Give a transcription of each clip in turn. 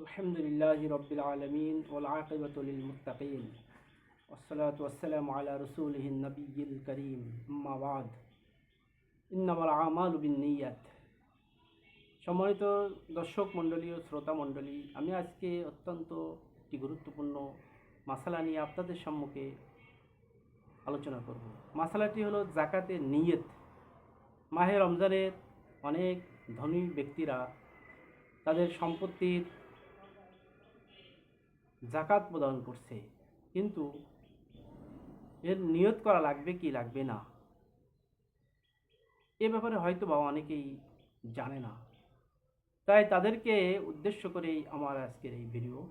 الحمد لله رب العالمين والعاقبة للمتقين والصلاة والسلام على رسوله النبي الكريم أما بعد إنما الأعمال بالنيات সম্মানিত দর্শক মণ্ডলী ও শ্রোতা মণ্ডলী আমি আজকে অত্যন্ত একটি গুরুত্বপূর্ণ মাসালা নিয়ে আপনাদের সম্মুখে আলোচনা করব মাসালাটি হলো জাকাতের নিয়ত মাহে রমজানের অনেক ধনী ব্যক্তিরা তাদের সম্পত্তির জাকাত প্রদান করছে। কিন্তু এর নিয়ত করা লাগবে কি লাগবে না? এ ব্যাপারে হয়তো বা অনেকেই জানে না। তাই তাদেরকে উদ্দেশ্য করেই আমার আজকের এই ভিডিও।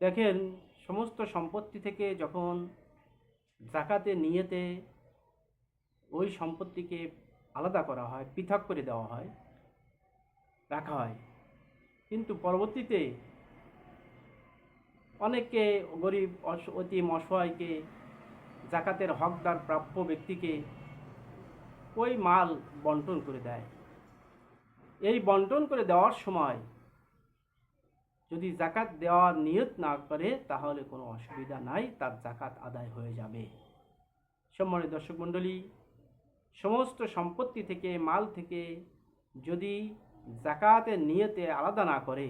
দেখেন, সমস্ত সম্পত্তি থেকে যখন জাকাতে নিয়েতে ওই সম্পত্তিকে আলাদা করা হয়, পৃথক করে দেওয়া হয়, রাখা হয়। কিন্তু পরবর্তীতে অনেককে গরিব অতি অসহায়কে জাকাতের হকদার প্রাপ্য ব্যক্তিকে ওই মাল বন্টন করে দেয়। এই বন্টন করে দেওয়ার সময় যদি জাকাত দেওয়ার নিয়ত না করে, তাহলে কোনো অসুবিধা নাই, তার জাকাত আদায় হয়ে যাবে। সম্মানিত দর্শক মণ্ডলী, সমস্ত সম্পত্তি থেকে, মাল থেকে যদি জাকাতের নিয়তে আলাদা না করে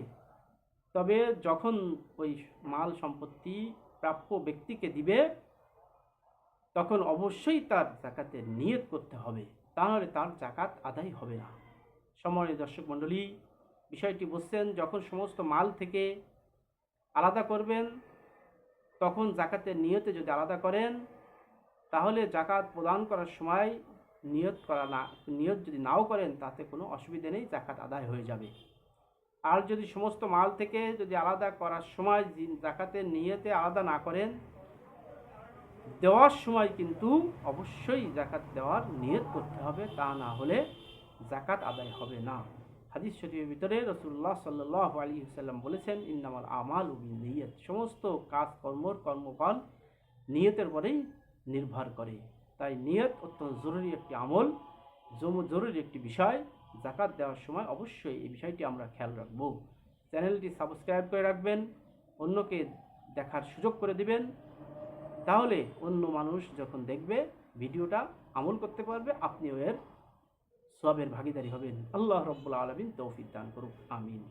তবে যখন ওই মাল সম্পত্তি প্রাপ্য ব্যক্তিকে দিবে, তখন অবশ্যই তার জাকাতের নিয়ত করতে হবে। তাহলে তার জাকাত আদায় হবে না। সম্মানিত দর্শক মণ্ডলী, বিষয়টি বুঝছেন, যখন সমস্ত মাল থেকে আলাদা করবেন, তখন জাকাতের নিয়তে যদি আলাদা করেন, তাহলে জাকাত প্রদান করার সময় নিয়ত করা না, নিয়ত যদি নাও করেন, তাতে কোনো অসুবিধা নেই, জাকাত আদায় হয়ে যাবে। আর যদি সমস্ত মাল থেকে যদি আলাদা করার সময় জি- জাকাতের নিয়তে আলাদা না করেন, দেওয়ার সময় কিন্তু অবশ্যই জাকাত দেওয়ার নিয়ত করতে হবে, তা না হলে জাকাত আদায় হবে না। হাদিস শরীফের ভিতরে রসুল্লাহ সাল্লাহ আলী সাল্লাম বলেছেন, ইন্নামাল আমাল উবিন নিয়ত সমস্ত কাজ কর্মর কর্মফল নিয়তের পরেই নির্ভর করে। তাই নিয়ত অত্যন্ত জরুরি একটি আমল। জরুরি একটি বিষয়, জাকাত দেওয়ার সময় অবশ্যই এই বিষয়টি আমরা খেয়াল রাখব। চ্যানেলটি সাবস্ক্রাইব করে রাখবেন, অন্যকে দেখার সুযোগ করে দিবেন, তাহলে অন্য মানুষ যখন দেখবে ভিডিওটা আমল করতে পারবে, আপনিও এর সবের ভাগিদারি হবেন। আল্লাহ রব্বুল আলমিন তৌফিক দান করুক, আমিন।